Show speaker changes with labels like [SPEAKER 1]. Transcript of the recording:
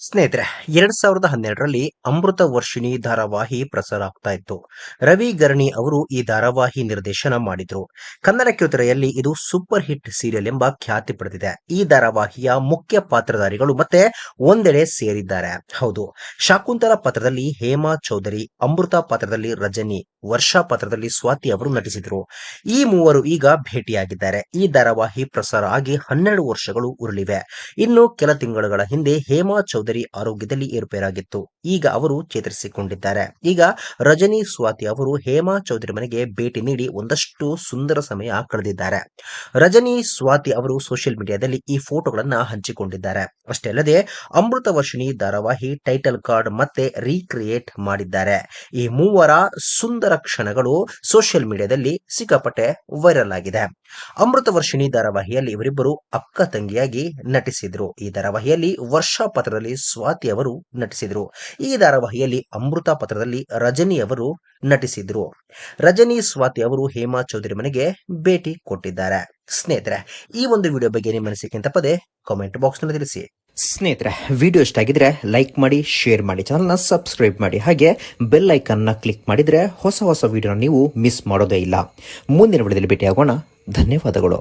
[SPEAKER 1] ಸ್ನೇಹಿತರೆ, ಎರಡ್ ಸಾವಿರದ ಹನ್ನೆರಡರಲ್ಲಿ ಅಮೃತ ವರ್ಷಿಣಿ ಧಾರಾವಾಹಿ ಪ್ರಸಾರ ಆಗ್ತಾ ಇತ್ತು. ರವಿ ಗರ್ಣಿ ಅವರು ಈ ಧಾರಾವಾಹಿ ನಿರ್ದೇಶನ ಮಾಡಿದ್ರು. ಕನ್ನಡ ಕಿರುತೆರೆಯಲ್ಲಿ ಇದು ಸೂಪರ್ ಹಿಟ್ ಸೀರಿಯಲ್ ಎಂಬ ಖ್ಯಾತಿ ಪಡೆದಿದೆ. ಈ ಧಾರಾವಾಹಿಯ ಮುಖ್ಯ ಪಾತ್ರಧಾರಿಗಳು ಮತ್ತೆ ಒಂದೆಡೆ ಸೇರಿದ್ದಾರೆ. ಹೌದು, ಶಾಕುಂತಲ ಪಾತ್ರದಲ್ಲಿ ಹೇಮಾ ಚೌಧರಿ, ಅಮೃತ ಪಾತ್ರದಲ್ಲಿ ರಜನಿ, ವರ್ಷಾ ಪಾತ್ರದಲ್ಲಿ ಸ್ವಾತಿ ಅವರು ನಟಿಸಿದ್ರು. ಈ ಮೂವರು ಈಗ ಭೇಟಿಯಾಗಿದ್ದಾರೆ. ಈ ಧಾರಾವಾಹಿ ಪ್ರಸಾರ ಆಗಿ ಹನ್ನೆರಡು ವರ್ಷಗಳು ಉರುಳಿವೆ. ಇನ್ನು ಕೆಲ ತಿಂಗಳುಗಳ ಹಿಂದೆ ಹೇಮಾ ಆರೋಗ್ಯದಲ್ಲಿ ಏರುಪೇರಾಗಿತ್ತು. ಈಗ ಅವರು ಚೇತರಿಸಿಕೊಂಡಿದ್ದಾರೆ. ಈಗ ರಜನಿ, ಸ್ವಾತಿ ಅವರು ಹೇಮಾ ಚೌಧರಿ ಮನೆಗೆ ಭೇಟಿ ನೀಡಿ ಒಂದಷ್ಟು ಸುಂದರ ಸಮಯ ಕಳೆದಿದ್ದಾರೆ. ರಜನಿ, ಸ್ವಾತಿ ಅವರು ಸೋಷಿಯಲ್ ಮೀಡಿಯಾದಲ್ಲಿ ಈ ಫೋಟೋಗಳನ್ನ ಹಂಚಿಕೊಂಡಿದ್ದಾರೆ. ಅಷ್ಟೇ ಅಲ್ಲದೆ ಅಮೃತ ವರ್ಷಿಣಿ, ಧಾರಾವಾಹಿ ಟೈಟಲ್ ಕಾರ್ಡ್ ಮತ್ತೆ ರೀಕ್ರಿಯೇಟ್ ಮಾಡಿದ್ದಾರೆ. ಈ ಮೂವರ ಸುಂದರ ಕ್ಷಣಗಳು ಸೋಷಿಯಲ್ ಮೀಡಿಯಾದಲ್ಲಿ ಸಿಕ್ಕಾಪಟ್ಟೆ ವೈರಲ್ ಆಗಿದೆ. ಅಮೃತ ವರ್ಷಿಣಿ, ಧಾರಾವಾಹಿಯಲ್ಲಿ ಇವರಿಬ್ಬರು ಅಕ್ಕ ತಂಗಿಯಾಗಿ ನಟಿಸಿದ್ರು. ಈ ಧಾರಾವಾಹಿಯಲ್ಲಿ ವರ್ಷಾ ಪಾತ್ರದಲ್ಲಿ ಸ್ವಾತಿ ಅವರು ನಟಿಸಿದರು. ಈ ಧಾರಾವಾಹಿಯಲ್ಲಿ ಅಮೃತ ಪತ್ರದಲ್ಲಿ ರಜನಿ ಅವರು ನಟಿಸಿದ್ರು. ರಜನಿ, ಸ್ವಾತಿ ಅವರು ಹೇಮಾ ಚೌಧರಿ ಮನೆಗೆ ಭೇಟಿ ಕೊಟ್ಟಿದ್ದಾರೆ. ಸ್ನೇಹಿತರೆ, ಈ ಒಂದು ವಿಡಿಯೋ ಬಗ್ಗೆ ನಿಮ್ಮ ಅನಿಸಿಕೆ ಅಂತ ಪದೇ ಕಾಮೆಂಟ್ ಬಾಕ್ಸ್ನಲ್ಲಿ ತಿಳಿಸಿ. ಸ್ನೇಹಿತರೆ, ವಿಡಿಯೋ ಇಷ್ಟ ಆಗಿದ್ರೆ ಲೈಕ್ ಮಾಡಿ ಶೇರ್ ಮಾಡಿ ಚಾನಲ್ನ ಸಬ್ಸ್ಕ್ರೈಬ್ ಮಾಡಿ, ಹಾಗೆ ಬೆಲ್ ಐಕನ್ನ ಕ್ಲಿಕ್ ಮಾಡಿದ್ರೆ ಹೊಸ ಹೊಸ ವಿಡಿಯೋನ ನೀವು ಮಿಸ್ ಮಾಡೋದೇ ಇಲ್ಲ. ಮುಂದಿನ ವಿಡಿಯೋದಲ್ಲಿ ಭೇಟಿಯಾಗೋಣ. ಧನ್ಯವಾದಗಳು.